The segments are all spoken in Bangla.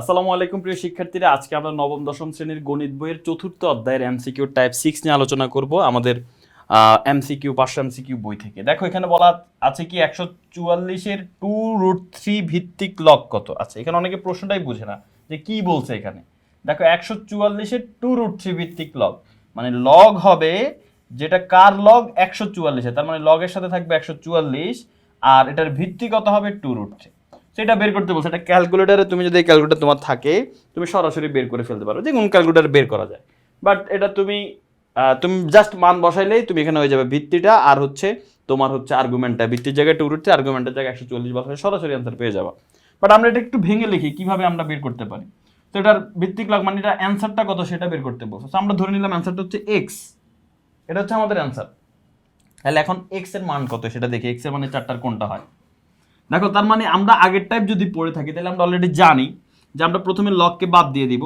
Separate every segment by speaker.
Speaker 1: আসসালামু আলাইকুম প্রিয় শিক্ষার্থীরা, আজকে আমরা নবম, দশম শ্রেণির গণিত বইয়ের চতুর্থ অধ্যায়ের এমসিকিউ টাইপ সিক্স নিয়ে আলোচনা করব আমাদের এমসিকিউ, পাঁচশো এমসিকিউ বই থেকে। দেখো, এখানে বলা আছে কি, একশো চুয়াল্লিশের টু রুট থ্রি ভিত্তিক লগ কত? আচ্ছা এখানে অনেকে প্রশ্নটাই বুঝে না যে কি বলছে এখানে। দেখো, একশো চুয়াল্লিশের টু রুট থ্রি ভিত্তিক লগ মানে লগ হবে যেটা কার লগ? একশো চুয়াল্লিশে তার মানে লগের সাথে থাকবে একশো চুয়াল্লিশ, আর এটার ভিত্তি কত হবে টু রুট থ্রি। সেটা বের করতে বলছে। এটা ক্যালকুলেটারে তুমি যদি ক্যালকুলেটার তোমার থাকে, তুমি সরাসরি বের করে ফেলতে পারো যে কোন ক্যালকুলেটার বের করা যায়। বাট এটা তুমি তুমি জাস্ট মান বসাইলেই তুমি এখানে হয়ে যাবে ভিত্তিটা। আর হচ্ছে তোমার হচ্ছে আর্গুমেন্টটা ভিত্তির জায়গায় টু রুট আর্গুমেন্টের জায়গায় একশো চল্লিশ বসালে সরাসরি অ্যান্সার পেয়ে যাবা। বাট আমরা এটা একটু ভেঙে লিখি, কীভাবে আমরা বের করতে পারি। তো এটার ভিত্তিক লাগ মানে এটা অ্যান্সারটা কত সেটা বের করতে বলছে। আমরা ধরে নিলাম অ্যান্সারটা হচ্ছে এক্স এটা হচ্ছে আমাদের অ্যান্সার তাহলে এখন এক্সের মান কত? সেটা দেখি। এক্সের মানে চারটার কোনটা হয়? দেখো, তার মানে আমরা আগের টাইপ যদি পড়ে থাকি, তাহলে আমরা অলরেডি জানি যে আমরা প্রথমে লককে বাদ দিয়ে দিব।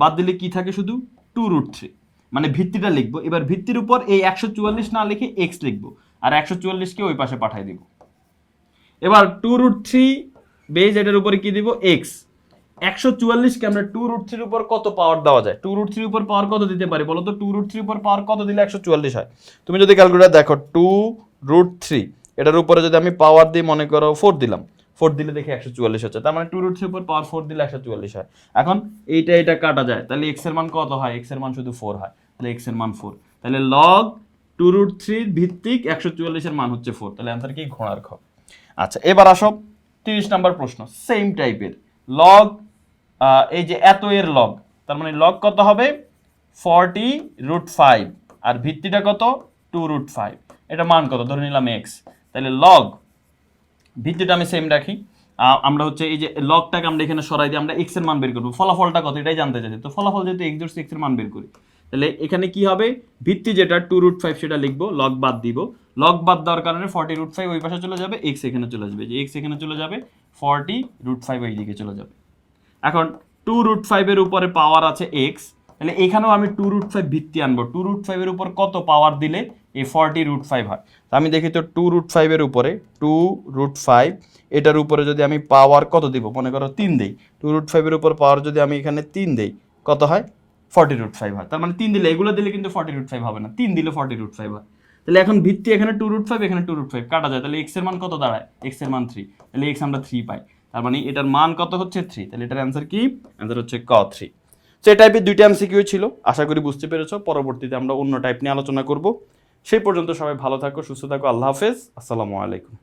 Speaker 1: বাদ দিলে কি থাকে শুধু? টু রুট থ্রি মানে ভিত্তিটা লিখব। এবার ভিত্তির উপর এই একশো চুয়াল্লিশ না লিখে এক্স লিখব আর একশো চুয়াল্লিশকে ওই পাশে পাঠিয়ে দিব। এবার টু রুট থ্রি বেজ এটার উপরে কি দিব? এক্স একশো চুয়াল্লিশকে আমরা টু রুট থ্রির উপর কত পাওয়ার দেওয়া যায়? টু রুট থ্রির উপর পাওয়ার কত দিতে পারি বলো তো টু রুট থ্রির উপর পাওয়ার কত দিলে একশো চুয়াল্লিশ হয়? তুমি যদি ক্যালকুলেটার দেখো টু রুট থ্রি এটার উপরে যদি আমি পাওয়ার দিই, মনে করো ফোর দিলাম। ফোর দিলে দেখি একশো চুয়াল্লিশ হচ্ছে। তার মানে টু রুট থ্রির উপর পাওয়ার ফোর দিলে একশো চুয়াল্লিশ হয়। এখন এইটা এটা কাটা যায়। তাহলে এক্সের মান কত হয়? এক্সের মান শুধু ফোর হয়। তাহলে এক্সের মান ফোর তাহলে লগ টু রুট থ্রির ভিত্তিক একশো চুয়াল্লিশের মান হচ্ছে ফোর তাহলে অ্যান্সার কি? ঘোড়ার খ আচ্ছা এবার আসো তিরিশ নাম্বার প্রশ্ন। সেম টাইপের লগ এই যে এত এর লগ তার মানে লগ কত হবে? ফর্টি রুট ফাইভ আর ভিত্তিটা কত? টু রুট ফাইভ এটা মান কত? ধরে নিলাম এক্স তাহলে লগ ভিত্তিটা আমি সেম রাখি। আমরা হচ্ছে এই যে লগটাকে আমরা এখানে সরাই দিয়ে আমরা এক্সের মান বের করব। ফলাফলটা কত? এটাই জানতে চাইছি। তো ফলাফল যেহেতু এক্স জোর এক্সের মান বের করি। তাহলে এখানে কি হবে? ভিত্তি যেটা টু রুট ফাইভ সেটা লিখব লগ বাদ দিব। লগ বাদ দেওয়ার কারণে ফর্টি রুট ফাইভ ওই পাশে চলে যাবে এক্স এখানে চলে যাবে যে এক্স এখানে চলে যাবে ফর্টি রুট ফাইভ ওই দিকে চলে যাবে। এখন টু রুট ফাইভের উপরে পাওয়ার আছে এক্স তাহলে এখানেও আমি টু রুট ফাইভ ভিত্তি আনব। টু রুট ফাইভের উপর কত পাওয়ার দিলে এই ফর্টি রুট ফাইভ হয়? তো আমি দেখি তো টু রুট ফাইভের উপরে টু রুট ফাইভ এটার উপরে যদি আমি পাওয়ার কত দিব? মনে করো তিন দেই। টু রুট ফাইভের উপর পাওয়ার যদি আমি এখানে তিন দিই, কত হয়? ফর্টি রুট ফাইভ হয়। তার মানে তিন দিলে, এগুলো দিলে কিন্তু ফর্টি রুট ফাইভ হবে না। তিন দিলে ফর্টি রুট ফাইভ হয়। তাহলে এখন ভিত্তি এখানে টু রুট ফাইভ এখানে টু রুট ফাইভ কাটা যায়। তাহলে এক্সের মান কত দাঁড়ায়? এক্সের মান থ্রি তাহলে এক্স আমরা থ্রি পাই। তার মানে এটার মান কত হচ্ছে থ্রি তাহলে এটার অ্যান্সার কি? অ্যান্সার হচ্ছে ক থ্রি তো এই টাইপের দুইটা এমসিকিউ ছিল। আশা করি বুঝতে পেরেছ। পরবর্তীতে আমরা অন্য টাইপ নিয়ে আলোচনা করব। সেই পর্যন্ত সবাই ভালো থাকো, সুস্থ থাকো। আল্লাহ হাফেজ। আসসালামু আলাইকুম।